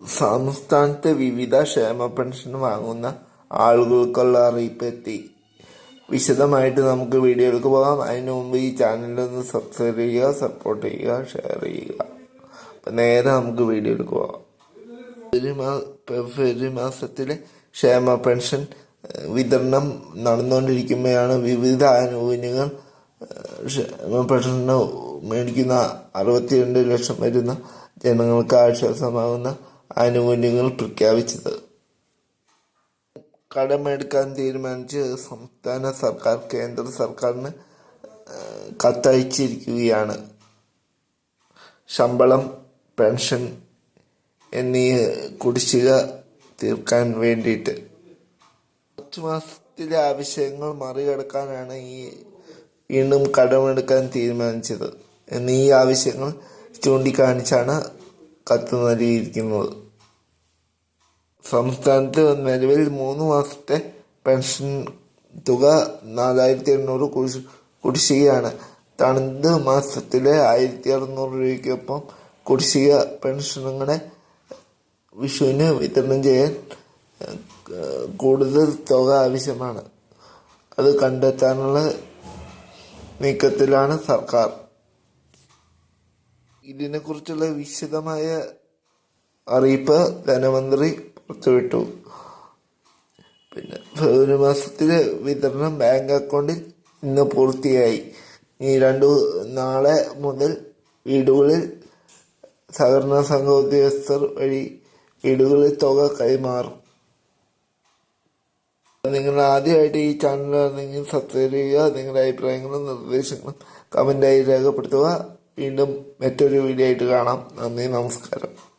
സംസ്ഥാനത്ത് വിവിധ ക്ഷേമ പെൻഷൻ വാങ്ങുന്ന ആളുകൾക്കുള്ള അറിയിപ്പ് എത്തി. വിശദമായിട്ട് നമുക്ക് വീഡിയോയിലേക്ക് പോകാം. അതിന് മുമ്പ് ഈ ചാനലൊന്ന് സബ്സ്ക്രൈബ് ചെയ്യുക സപ്പോർട്ട് ചെയ്യുക ഷെയർ ചെയ്യുക. അപ്പം നേരെ നമുക്ക് വീഡിയോയിലേക്ക് പോകാം. ഫെബ്രുവരി മാസത്തിലെ ക്ഷേമ പെൻഷൻ വിതരണം നടന്നുകൊണ്ടിരിക്കുമ്പോഴാണ് വിവിധ ആനുകൂല്യങ്ങൾ ക്ഷേമ പെൻഷൻ മേടിക്കുന്ന അറുപത്തിരണ്ട് ലക്ഷം വരുന്ന ജനങ്ങൾക്ക് ആശ്വാസമാകുന്ന ആനുകൂല്യങ്ങൾ പ്രഖ്യാപിച്ചത്. കടമെടുക്കാൻ തീരുമാനിച്ച് സംസ്ഥാന സർക്കാർ കേന്ദ്ര സർക്കാരിന് കത്തയച്ചിരിക്കുകയാണ്. ശമ്പളം പെൻഷൻ എന്നീ കുടിശ്ശിക തീർക്കാൻ വേണ്ടിയിട്ട്. കുറച്ച് മാസത്തിലെ ആവശ്യങ്ങൾ മറികടക്കാനാണ് ഈ വീണ്ടും കടമെടുക്കാൻ തീരുമാനിച്ചത്. എന്നീ ആവശ്യങ്ങൾ ചൂണ്ടിക്കാണിച്ചാണ് കത്ത് നൽകിയിരിക്കുന്നത്. സംസ്ഥാനത്ത് നിലവിൽ മൂന്ന് മാസത്തെ പെൻഷൻ തുക നാലായിരത്തി എണ്ണൂറ് കുടിശ് കുടിശ്ശികയാണ്. തണുത് മാസത്തിലെ ആയിരത്തി അറുന്നൂറ് രൂപയ്ക്കൊപ്പം കുടിശ്ശിക പെൻഷനുകളെ വിഷുവിന് വിതരണം ചെയ്യാൻ കൂടുതൽ തുക ആവശ്യമാണ്. അത് കണ്ടെത്താനുള്ള നീക്കത്തിലാണ് സർക്കാർ. ഇതിനെക്കുറിച്ചുള്ള വിശദമായ അറിയിപ്പ് ധനമന്ത്രി പുറത്തുവിട്ടു പിന്നെ ഫെബ്രുവരി മാസത്തിലെ വിതരണം ബാങ്ക് അക്കൗണ്ടിൽ ഇന്ന് പൂർത്തിയായി. ഈ രണ്ടു നാളെ മുതൽ വീടുകളിൽ സഹകരണ സംഘ ഉദ്യോഗസ്ഥർ വഴി വീടുകളിൽ തുക കൈമാറും. നിങ്ങൾ ആദ്യമായിട്ട് ഈ ചാനൽ ആണെങ്കിൽ സബ്സ്ക്രൈബ് ചെയ്യുക നിങ്ങളുടെ അഭിപ്രായങ്ങളും നിർദ്ദേശങ്ങളും കമന്റായി രേഖപ്പെടുത്തുക. വീണ്ടും മറ്റൊരു വീഡിയോ ആയിട്ട് കാണാം. നന്ദി നമസ്കാരം.